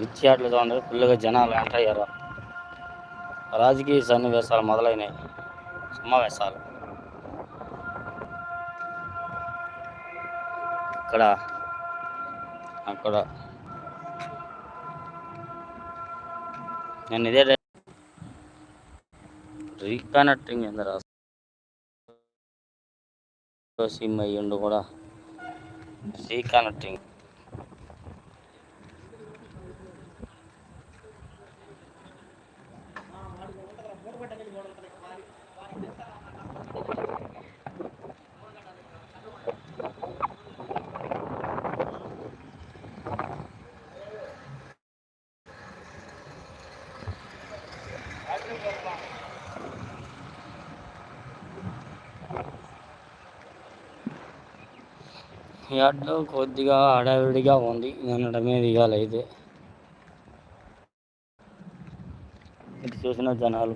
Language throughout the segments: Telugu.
విద్యార్థులతో అందరూ ఫుల్గా జనాలు ఎంటర్ అయ్యారు. రాజకీయ సన్నివేశాలు మొదలైనవి. సమావేశాలు. ఇక్కడ అక్కడ. నేను ఇదే రీకనెక్టింగ్ ఏందిరా సిమ్ అయ్యిండు కూడా రీకనెక్టింగ్. ఈ కొద్దిగా హడావిడిగా ఉంది. అనడమే దిగాలి అయితే ఇటు చూసిన జనాలు.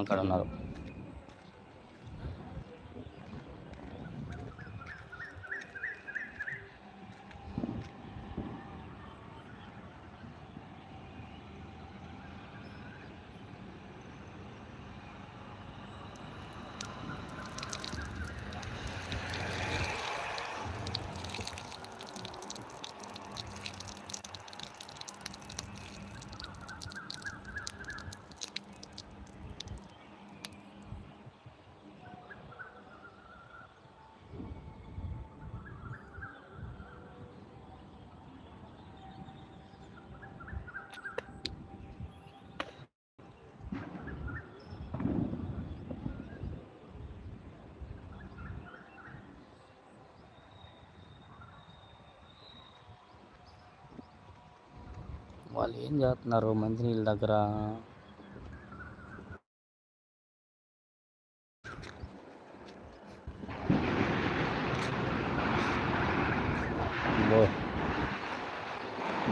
అక్కడ ఉన్నారు వాళ్ళు ఏం చేస్తున్నారు మంచినీళ్ళ దగ్గర?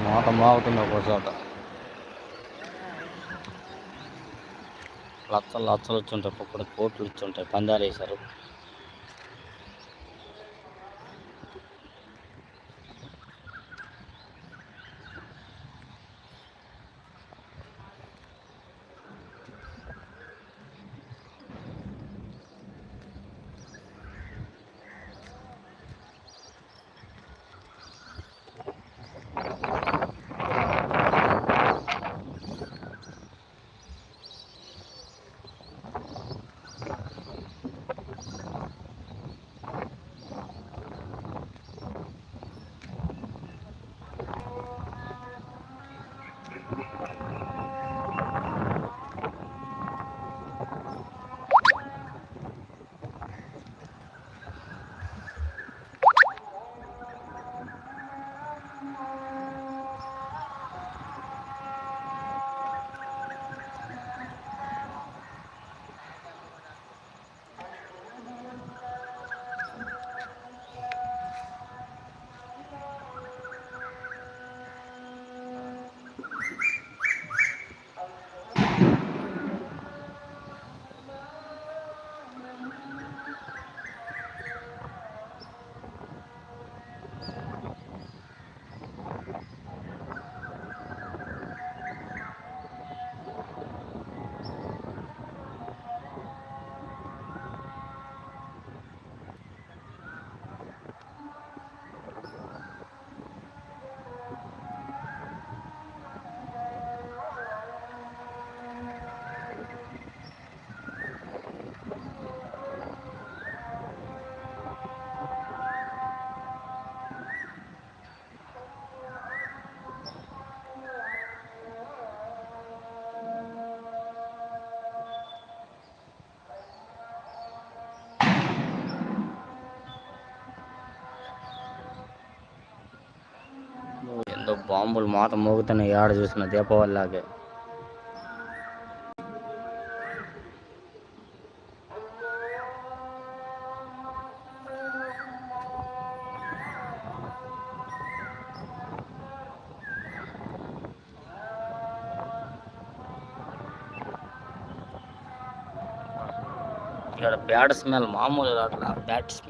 మాట మాగుతుంది ఒక చోట. లచ్చలు లచ్చలు వచ్చుంటాయి ఒక్కొక్కటి కోట్లు ఇచ్చుంటాయి పందాలు వేశారు. పాంబులు మాత మోగుతున్నాయి ఏడ చూసిన దీపావళిలాగే. ఇక్కడ బ్యాడ్ స్మెల్ మామూలు రాట్లా బ్యాడ్ స్మెల్.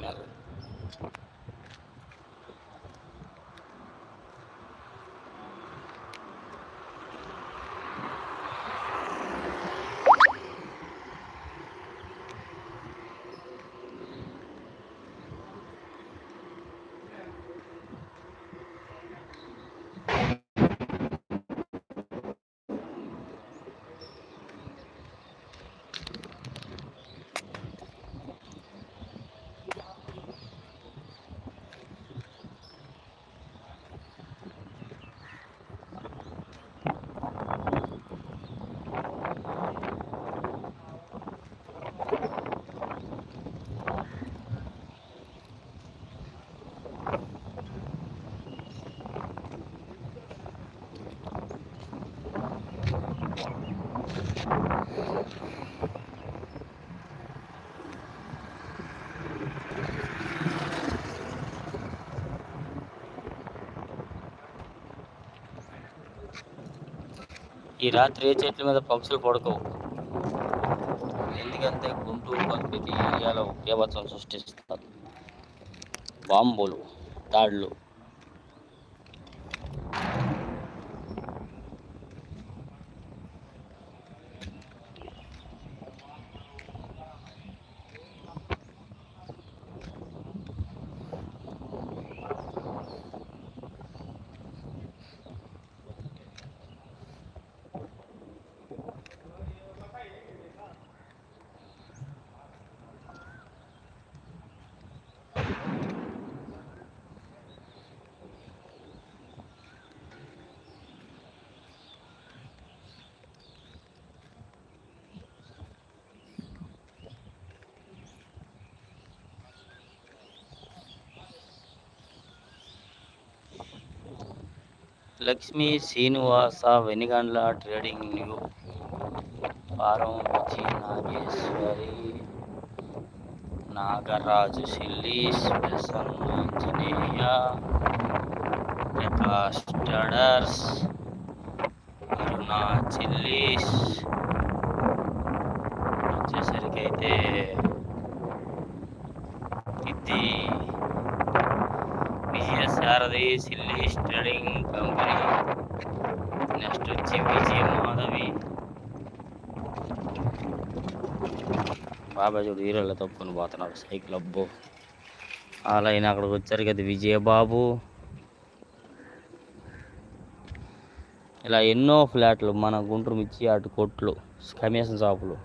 ఈ రాత్రి ఏ చెట్ల మీద పక్షులు పడుకోవు? ఎందుకంటే గుంటూరు పరిస్థితి ఏరియాలో ఉద్యోగం సృష్టిస్తారు బాంబులు దాడులు Lakshmi Srinivasa Venigandla trading new farm Ruchi Nageswari Nagaraju chilli special Anjaneya Prakash traders Aruna chillies వచ్చేసరికి అయితే ఇది Vijaya Sarathi chilli trading company next వచ్చి విజయ మాధవి. బాబాయ్ చూడు హీరోలో తప్పుకొని పోతున్నారు. సైకిల్ అబ్బో. అలా అయినా అక్కడికి వచ్చారు కదా విజయబాబు ఇలా ఎన్నో ఫ్లాట్లు మన గుంటూరు మిర్చి అటు కొట్లు కమిషన్ షాపులు.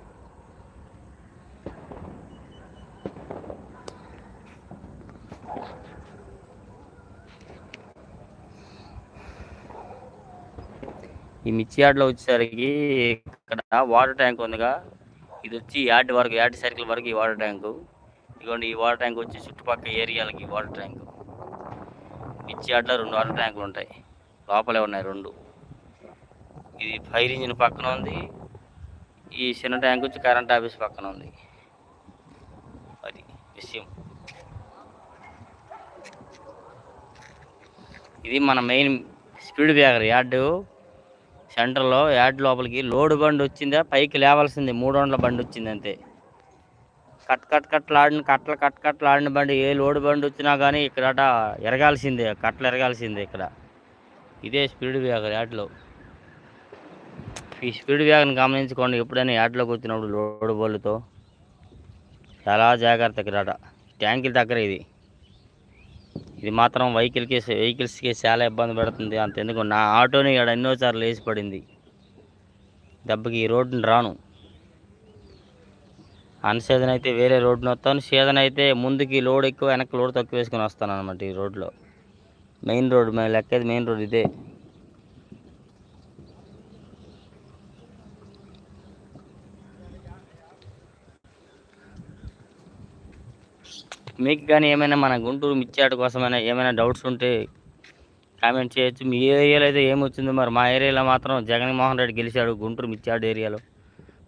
ఈ మిర్చి యార్డ్లో వచ్చేసరికి ఇక్కడ వాటర్ ట్యాంక్ ఉందిగా. ఇది వచ్చి యార్డ్ వరకు యార్డ్ సర్కిల్ వరకు ఈ వాటర్ ట్యాంకు. ఇదిగోండి ఈ వాటర్ ట్యాంక్ వచ్చి చుట్టుపక్కల ఏరియాలకి వాటర్ ట్యాంక్. మిర్చి యార్డ్లో రెండు వాటర్ ట్యాంకులు ఉంటాయి. లోపలే ఉన్నాయి రెండు. ఇది ఫైర్ ఇంజిన్ పక్కన ఉంది. ఈ చిన్న ట్యాంక్ వచ్చి కరెంట్ ఆఫీస్ పక్కన ఉంది. అది విషయం. ఇది మన మెయిన్ స్పీడ్ బ్యాగర్ యార్డు సెంటర్లో యాడ్ లోపలికి లోడ్ బండి వచ్చిందా? పైకి లేవాల్సింది. మూడు వందల బండి వచ్చింది అంతే. కట్ కట్ కట్లాడిన కట్టలు కట్ కట్లాడిన బండి ఏ లోడ్ బండి వచ్చినా కానీ ఇక్కడ ఎరగాల్సిందే. కట్టలు ఎరగాల్సిందే ఇక్కడ. ఇదే స్పీడ్ బ్యాగర్ యాడ్లో. ఈ స్పీడ్ బ్రేకర్ని గమనించుకోండి. ఎప్పుడైనా యాడ్లోకి వచ్చినప్పుడు లోడ్ బళ్ళుతో చాలా జాగ్రత్త ఇక్కడ ట్యాంకుల దగ్గర ఇది. ఇది మాత్రం వెహికల్కి వెహికల్స్కి చాలా ఇబ్బంది పెడుతుంది అంతెందుకు నా ఆటోని ఇక్కడ ఎన్నోసార్లు వేసి పడింది. దెబ్బకి ఈ రోడ్డుని రాను. అన్ సీజన్ అయితే వేరే రోడ్డుని వస్తాను. సీజన్ అయితే ముందుకి లోడ్ ఎక్కువ వెనక్కి లోడ్ తక్కువ వేసుకొని వస్తాను అనమాట ఈ రోడ్లో మెయిన్ రోడ్ మేము లెక్కేది మెయిన్ రోడ్ ఇదే. మీకు కానీ ఏమైనా మన గుంటూరు మిర్చాట కోసమైనా ఏమైనా డౌట్స్ ఉంటే కామెంట్ చేయొచ్చు. మీ ఏరియాలో అయితే ఏమొచ్చిందో మరి మా ఏరియాలో మాత్రం జగన్మోహన్ రెడ్డి గెలిచాడు గుంటూరు మిర్చాడు ఏరియాలో.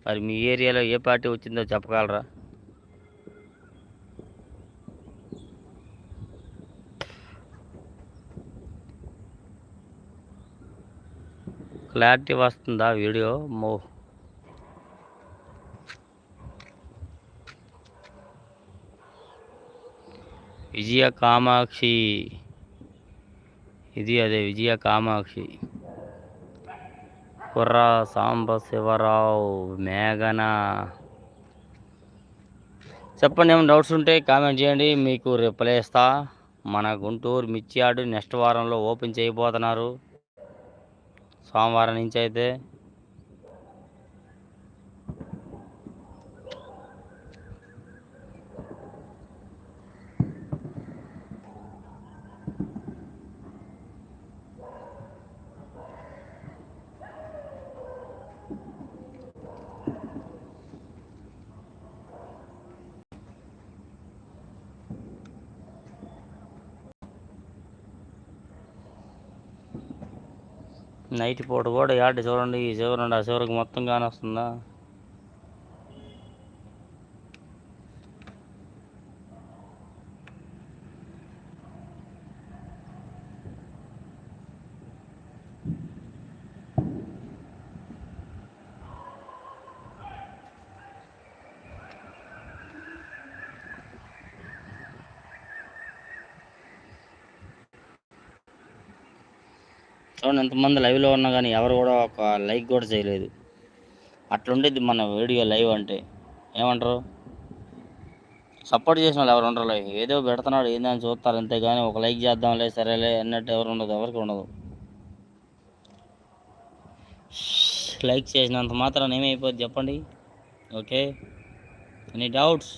మరి మీ ఏరియాలో ఏ పార్టీ వచ్చిందో చెప్పగలరా? క్లారిటీ వస్తుందా వీడియో? మో విజయ కామాక్షి ఇది అదే విజయ కామాక్షి కుర్ర సాంబశివరావు మేఘన. చెప్పండి ఏమైనా డౌట్స్ ఉంటే కామెంట్ చేయండి మీకు రిప్లై ఇస్తా. మన గుంటూరు మిర్చి నెక్స్ట్ వారంలో ఓపెన్ చేయబోతున్నారు. సోమవారం నుంచి అయితే నైట్ పూట కూడా యాడ్ చూడండి. ఈ చివరి నుండి ఆ చివరికి మొత్తం కానొస్తుందా చూడండి ఎంతమంది లైవ్లో ఉన్నా కానీ ఎవరు కూడా ఒక లైక్ కూడా చేయలేదు. అట్లుండేది మన వీడియో లైవ్ అంటే. ఏమంటారు? సపోర్ట్ చేసిన వాళ్ళు ఎవరు ఉండరు లైవ్ ఏదో పెడుతున్నాడు ఏందని చూస్తారు అంతే కానీ ఒక లైక్ చేద్దాంలే సరేలే అన్నట్టు ఎవరు ఉండదు ఎవరికి ఉండదు. లైక్ చేసినంత మాత్రం ఏమైపోద్ది చెప్పండి? ఓకే ఎనీ డౌట్స్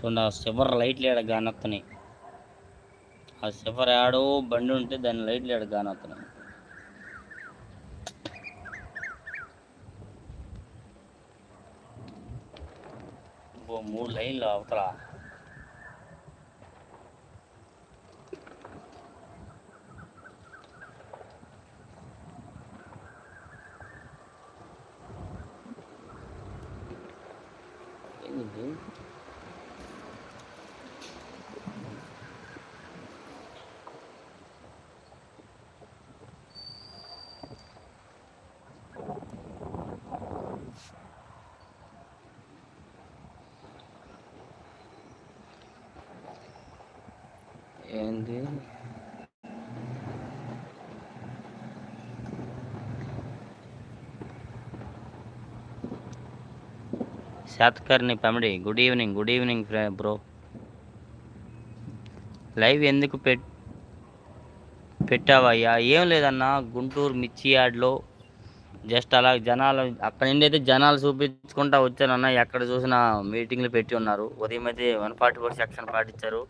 చూడండి ఆ సివర్ లైట్లు ఏడ కానొస్తున్నాయి ఆ సిఫర్ యాడో బండి ఉంటే దాని లైట్లు ఏడ కానొస్తున్నాయి మూడు లైన్లు అవతల ఏంది ఏంది? Satakarni Pamidi good evening good evening bro live ఎందుకు పెట్ పెట్టావయ్యా? ఏం లేదన్నా గుంటూరు మిర్చి యార్డ్లో జస్ట్ అలా జనాలు అక్కడి నుండి అయితే జనాలు చూపించుకుంటా వచ్చానన్న ఎక్కడ చూసినా మీటింగ్లు పెట్టి ఉన్నారు. ఉదయం అయితే వన్ ఫార్టీ ఫోర్ సెక్షన్ పాటించారు.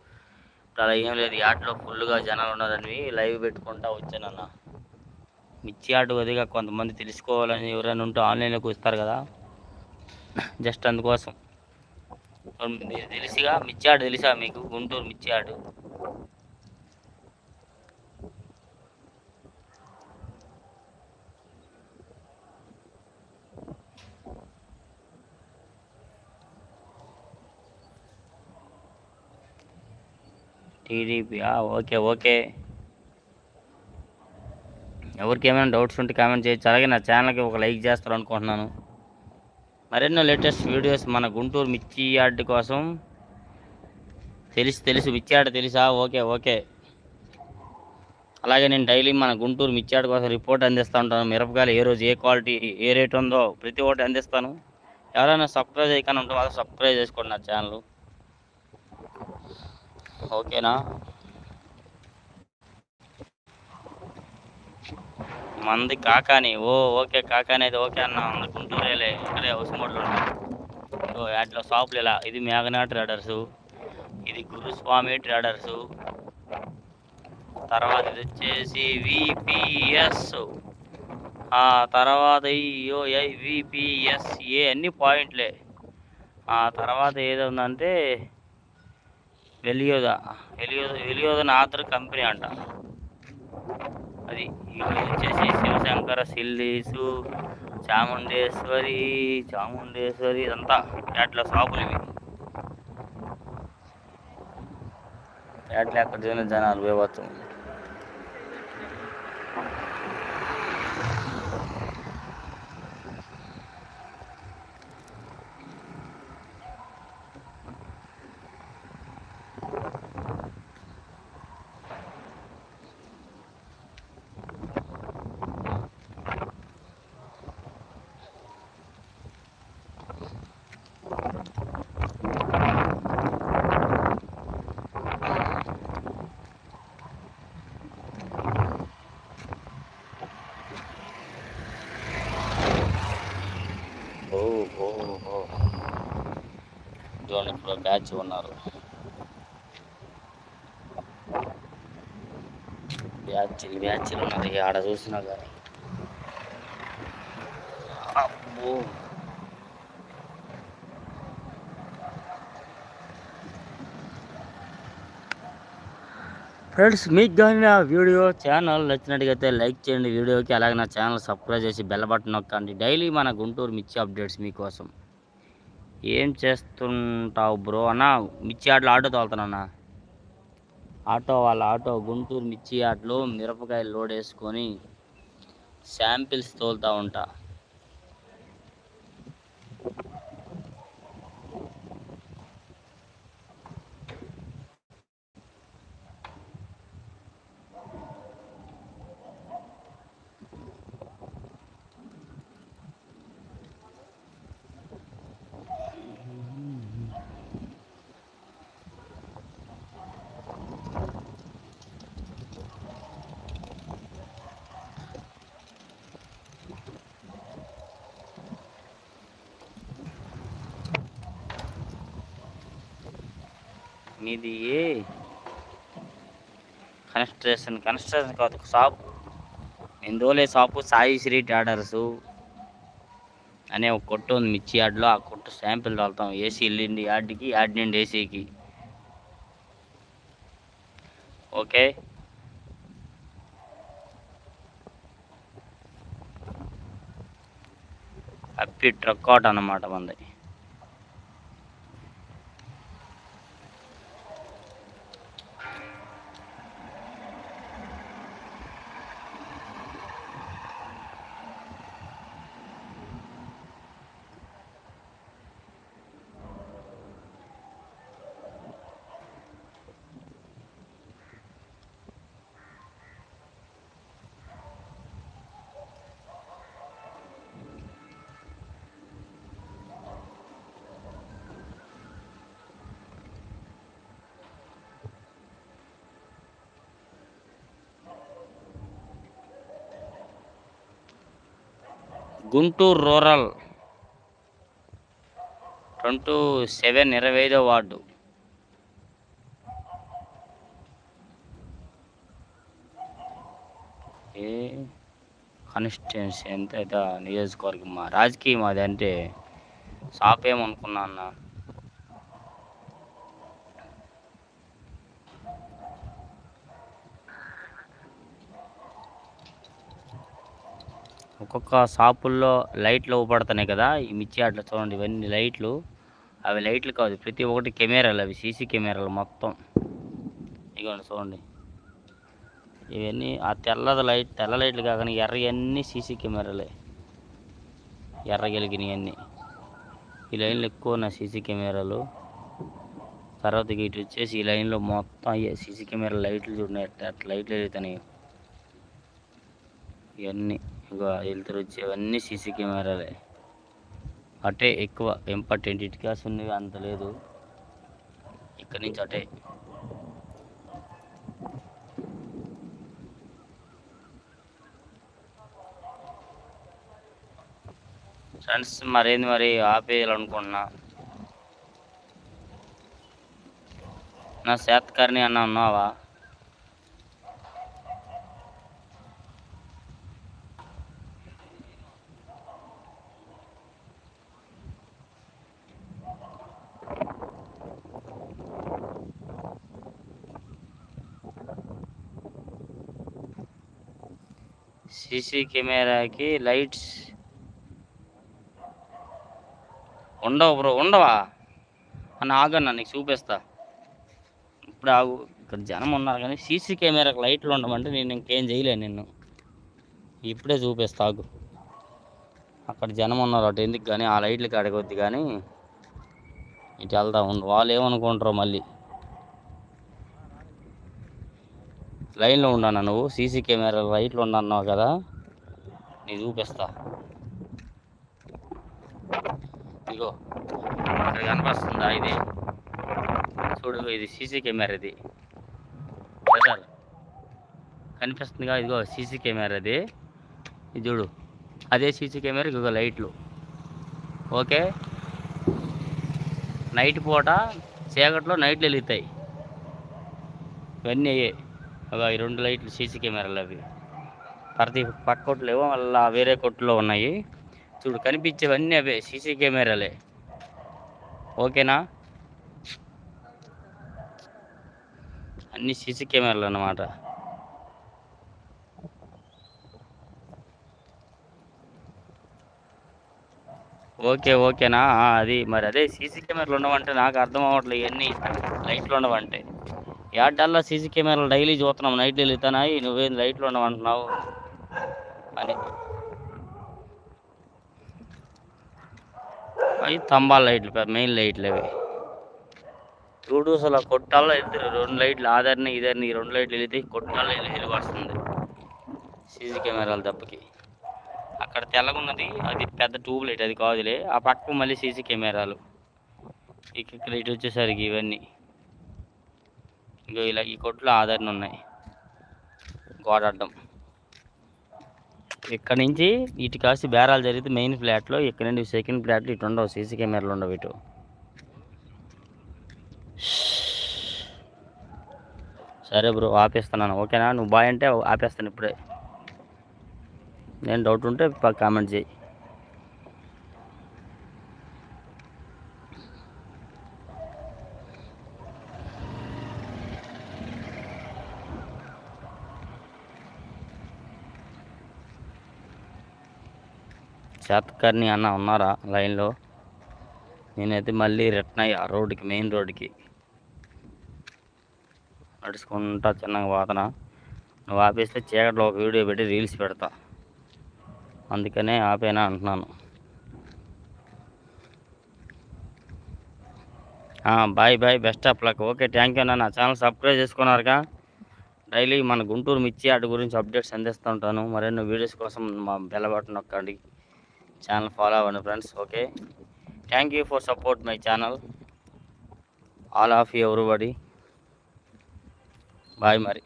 ఇప్పుడు అలా ఏం లేదు యాట్లో ఫుల్గా జనాలు ఉన్నారని లైవ్ పెట్టుకుంటా వచ్చానన్న మిర్చి ఆట కొద్దిగా కొంతమంది తెలుసుకోవాలని ఎవరైనా ఉంటే ఆన్లైన్లోకి వస్తారు కదా. జస్ట్ అందుకోసం. తెలిసిగా మిర్చి ఆట తెలుసా మీకు? గుంటూరు మిర్చి యార్డ్ టీడీపీ ఓకే ఓకే. ఎవరికి ఏమైనా డౌట్స్ ఉంటే కామెంట్ చేయొచ్చు. అలాగే నా ఛానల్కి ఒక లైక్ చేస్తారు అనుకుంటున్నాను. మరెన్నో లేటెస్ట్ వీడియోస్ మన గుంటూరు మిర్చి యార్డ్ కోసం. తెలిసి తెలుసు. మిర్చి యార్డ్ తెలుసా? Okay okay. అలాగే నేను డైలీ మన గుంటూరు మిర్చి యార్డ్ కోసం రిపోర్ట్ అందిస్తూ ఉంటాను. మిరపకాయలు ఏ రోజు ఏ క్వాలిటీ ఏ రేట్ ఉందో ప్రతి ఒక్కటి అందిస్తాను. ఎవరైనా సబ్స్క్రైబ్ చేయకుండా ఉంటే సర్ప్రైజ్ సబ్స్క్రైబ్ చేసుకోండి నా ఛానల్. ఓకేనా? మంది కాకాని. ఓ ఓకే కాకాని అయితే ఓకే అన్న. మన గుంటూరేలే ఇక్కడే హౌస్ మోడ్లో ఓ వాటిలో షాపులు ఇలా ఇది మేఘనా ట్రేడర్సు ఇది గురుస్వామి ట్రేడర్సు. తర్వాత ఇది వచ్చేసి విపిఎస్ ఆ తర్వాత ఈఓఐ విపిఎస్ఏ అన్ని పాయింట్లే. ఆ తర్వాత ఏదో ఉందంటే వెలియోదా వెలియోద వెలియోద ఆథర్ కంపెనీ అంట. అది వచ్చేసి శివశంకర సిల్లీసు చాముండేశ్వరి చాముండేశ్వరి ఇదంతా పేటల షాపులు ఇవి. పేటలు ఎక్కడ చూసిన జనాలు వేవచ్చు ఓ ఓ ఓ చూడండి ఇప్పుడు బ్యాచ్ ఉన్నారు. బ్యాచ్ బ్యాచ్లు బ్యాచ్లు ఉన్నది ఆడ చూసినా కానీ అబ్బో! ఫ్రెండ్స్ మీకు కానీ నా వీడియో ఛానల్ నచ్చినట్టుగైతే లైక్ చేయండి. వీడియోకి అలాగే నా ఛానల్ సబ్స్క్రైబ్ చేసి బెల్ బటన్ నొక్కండి. డైలీ మన గుంటూరు మిర్చి అప్డేట్స్ మీకోసం. ఏం చేస్తుంటావు బ్రో? అన్న మిర్చి ఆటలు ఆటో తోలుతానన్నా ఆటో వాళ్ళ ఆటో గుంటూరు మిర్చి ఆటలు మిరపకాయలు లోడ్ వేసుకొని శాంపిల్స్ తోలుతూ ఉంటా. ఇది ఏ? కన్స్ట్రక్షన్ కన్స్ట్రక్షన్ కాదు షాప్ ఎందువలే షాపు సాయి శ్రీ ట్రేడర్సు అనే ఒక కొట్టు ఉంది మిర్చి యార్డ్లో. ఆ కొట్టు శాంపిల్ వెళ్తాం ఏసీ వెళ్ళింది యార్డ్కి యార్డ్ నుండి ఏసీకి ఓకే? అప్పి ట్రక్ అవుట్ అన్నమాట మంది. గుంటూరు రూరల్ ట్వంటీ సెవెన్ ఇరవై ఐదో వార్డు. ఏ కాన్స్టిట్యున్సీ ఎంత? అయితే నియోజకవర్గం మా రాజకీయం అది అంటే షాప్ ఏమనుకున్నా అన్న. ఒక్కొక్క షాపుల్లో లైట్లు ఊపడుతున్నాయి కదా? ఈ మిర్చి ఆటలు చూడండి ఇవన్నీ లైట్లు. అవి లైట్లు కాదు ప్రతి ఒక్కటి కెమెరాలు అవి సీసీ కెమెరాలు మొత్తం. ఇదిగోండి చూడండి. ఇవన్నీ ఆ తెల్లది లైట్ తెల్ల లైట్లు కాకుండా ఎర్రవన్నీ సీసీ కెమెరాలే. ఎర్ర గెలిగినవి అన్నీ ఈ లైన్లు ఎక్కువ ఉన్నాయి సీసీ కెమెరాలు. తర్వాత ఇటు వచ్చేసి ఈ లైన్లో మొత్తం అయ్యే సీసీ కెమెరా లైట్లు చూడండి ఎట్లా అట్లా లైట్లు వెలుగుతున్నాయి ఇవన్నీ. ఇక వెళ్తురు వచ్చేవన్నీ సీసీ కెమెరాలే. అటే ఎక్కువ ఇంపార్టెంట్ ఇటుకాస్ ఉన్నవి అంత లేదు. ఇక్కడి నుంచి అటే. ఫ్రెండ్స్ మరేంది మరి ఆపేయాలనుకుంటున్నా. నా శాతకారిని అన్న ఉన్నావా? సీసీ కెమెరాకి లైట్స్ ఉండవు బ్రో ఉండవా? అని ఆగన్నా నీకు చూపిస్తా. ఇప్పుడు ఆగు. ఇక్కడ జనం ఉన్నారు కానీ సీసీ కెమెరాకి లైట్లు ఉండమంటే నేను ఇంకేం చేయలేను నిన్ను. ఇప్పుడే చూపిస్తా ఆగు. అక్కడ జనం ఉన్నారు అటు ఎందుకు కానీ ఆ లైట్లకి అడగొద్ది కానీ ఇటు వెళ్తా ఉండు. వాళ్ళు ఏమనుకుంటారో మళ్ళీ. లైన్లో ఉన్నాను నువ్వు సీసీ కెమెరా లైట్లు ఉండన్నావు కదా. నీ చూపిస్తా. ఇగో ఇక్కడ కనిపిస్తుందా ఇది? చూడు ఇది సీసీ కెమెరా ఇది బ్రదర్ కనిపిస్తుందిగా ఇదిగో సీసీ కెమెరా అది ఇది చూడు అదే సీసీ కెమెరా ఇదిగో లైట్లు. ఓకే? నైట్ పూట చీకట్లో నైట్లు వెలుగుతాయి. ఇవన్నీ అయ్యాయి ఈ రెండు లైట్లు సీసీ కెమెరాలు అవి ప్రతి పక్క కొట్లు ఏమో మళ్ళీ వేరే కొట్టులో ఉన్నాయి. చూడు కనిపించేవన్నీ అవే సీసీ కెమెరాలే. ఓకేనా? అన్ని సీసీ కెమెరాలు అన్నమాట. ఓకే ఓకేనా? అది మరి అదే సీసీ కెమెరాలు ఉండవంటే నాకు అర్థం అవ్వట్లేదు ఇవన్నీ లైట్లు ఉండవంటే. యాడ్డల్లా సీసీ కెమెరాలు డైలీ చూస్తున్నాం నైట్లు వెళ్తానాయి నువ్వేం లైట్లు ఉండవంటున్నావు? అని అవి స్తంభాల లైట్లు మెయిన్ లైట్లు అవి. చూడు అసలు ఆ కొట్టాల్లో రెండు లైట్లు ఆధారిని ఇదర్ని ఈ రెండు లైట్లు వెళితే కొట్టాల్లో వెళ్ళి వస్తుంది సీసీ కెమెరాలు దెబ్బకి అక్కడ తెల్లగున్నది అది పెద్ద ట్యూబ్ లైట్ అది కాదులే. ఆ పక్క మళ్ళీ సీసీ కెమెరాలు. ఇక్కడ ఇటు వచ్చేసరికి ఇవన్నీ. ఇంకా ఇలా ఈ కొట్లు ఆధారణ ఉన్నాయి. గోడ అడ్డం. ఇక్కడ నుంచి ఇటు కాసి బేరాలు జరిగితే మెయిన్ ఫ్లాట్లో ఇక్కడ నుండి సెకండ్ ఫ్లాట్లో ఇటు ఉండవు సీసీ కెమెరాలు ఉండవు ఇటు. సరే బ్రో ఆపేస్తున్నాను. ఓకేనా? నువ్వు బాయ్ అంటే ఆపేస్తాను ఇప్పుడే. నేను డౌట్ ఉంటే కామెంట్ చేయి. శాతకర్ణి అన్న ఉన్నారా లైన్లో? నేనైతే మళ్ళీ రిటర్న్ అయ్యా రోడ్డుకి మెయిన్ రోడ్డుకి. నడుచుకుంటా చిన్నగా పోతున్నా నువ్వు ఆపేస్తే చీకట్లో ఒక వీడియో పెట్టి రీల్స్ పెడతా. అందుకనే ఆపేనా అంటున్నాను. Bye bye best of luck okay thank you నా ఛానల్ సబ్స్క్రైబ్ చేసుకున్నారుగా? డైలీ మన గుంటూరు మిర్చి ఆటి గురించి అప్డేట్స్ అందిస్తూ ఉంటాను. మరెన్నో వీడియోస్ కోసం మా బెల్ బటన్ నొక్కండి. ఛానల్ ఫాలో అవ్వండి friends okay thank you for support my channel all of you everybody bye మరి